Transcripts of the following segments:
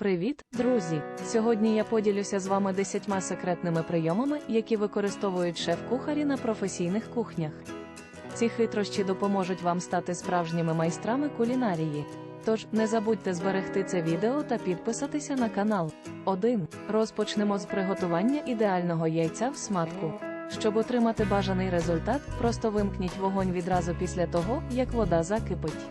Привіт, друзі! Сьогодні я поділюся з вами 10 секретними прийомами, які використовують шеф-кухарі на професійних кухнях. Ці хитрощі допоможуть вам стати справжніми майстрами кулінарії. Тож не забудьте зберегти це відео та підписатися на канал. 1. Розпочнемо з приготування ідеального яйця в сматку. Щоб отримати бажаний результат, просто вимкніть вогонь відразу після того, як вода закипить.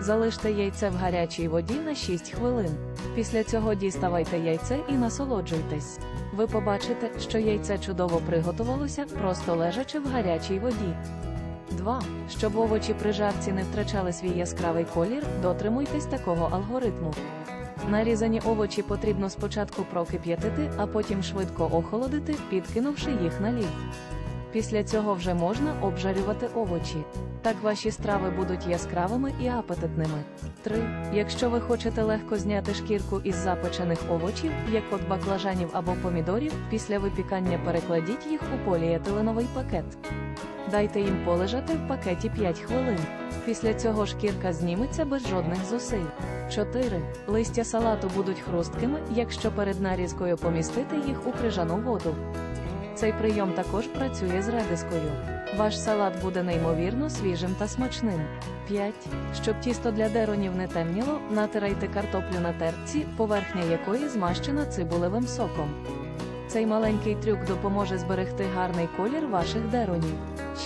Залиште яйце в гарячій воді на 6 хвилин. Після цього діставайте яйце і насолоджуйтесь. Ви побачите, що яйце чудово приготувалося, просто лежачи в гарячій воді. 2. Щоб овочі при жарці не втрачали свій яскравий колір, дотримуйтесь такого алгоритму. Нарізані овочі потрібно спочатку прокип'ятити, а потім швидко охолодити, підкинувши їх на лід. Після цього вже можна обжарювати овочі. Так ваші страви будуть яскравими і апетитними. 3. Якщо ви хочете легко зняти шкірку із запечених овочів, як от баклажанів або помідорів, після випікання перекладіть їх у поліетиленовий пакет. Дайте їм полежати в пакеті 5 хвилин. Після цього шкірка зніметься без жодних зусиль. 4. Листя салату будуть хрусткими, якщо перед нарізкою помістити їх у крижану воду. Цей прийом також працює з редискою. Ваш салат буде неймовірно свіжим та смачним. 5. Щоб тісто для деронів не темніло, натирайте картоплю на терці, поверхня якої змащена цибулевим соком. Цей маленький трюк допоможе зберегти гарний колір ваших деронів.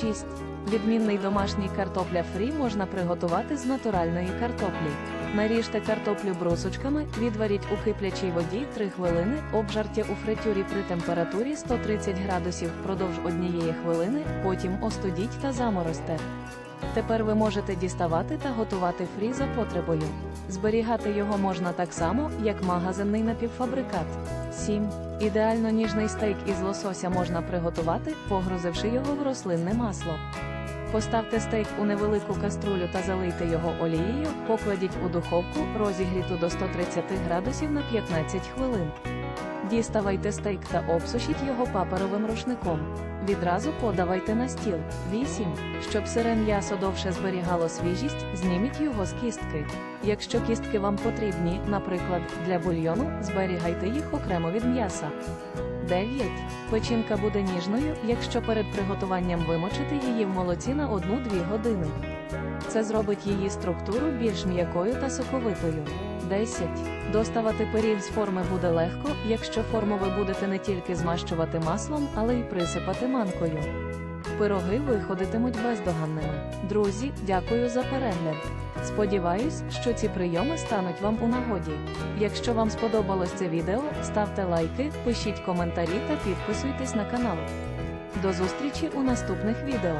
6. Відмінний домашній картопля фрі можна приготувати з натуральної картоплі. Наріжте картоплю брусочками, відваріть у киплячій воді 3 хвилини, обжарте у фритюрі при температурі 130 градусів впродовж однієї хвилини, потім остудіть та заморозьте. Тепер ви можете діставати та готувати фрі за потребою. Зберігати його можна так само, як магазинний напівфабрикат. 7. Ідеально ніжний стейк із лосося можна приготувати, погрузивши його в рослинне масло. Поставте стейк у невелику каструлю та залийте його олією, покладіть у духовку, розігріту до 130 градусів на 15 хвилин. Діставайте стейк та обсушіть його паперовим рушником. Відразу подавайте на стіл. 8. Щоб сире м'ясо довше зберігало свіжість, зніміть його з кістки. Якщо кістки вам потрібні, наприклад, для бульйону, зберігайте їх окремо від м'яса. 9. Печінка буде ніжною, якщо перед приготуванням вимочити її в молоці на 1-2 години. Це зробить її структуру більш м'якою та соковитою. 10. Доставати пиріг з форми буде легко, якщо форму ви будете не тільки змащувати маслом, але й присипати манкою. Пироги виходитимуть бездоганними. Друзі, дякую за перегляд. Сподіваюсь, що ці прийоми стануть вам у нагоді. Якщо вам сподобалось це відео, ставте лайки, пишіть коментарі та підписуйтесь на канал. До зустрічі у наступних відео.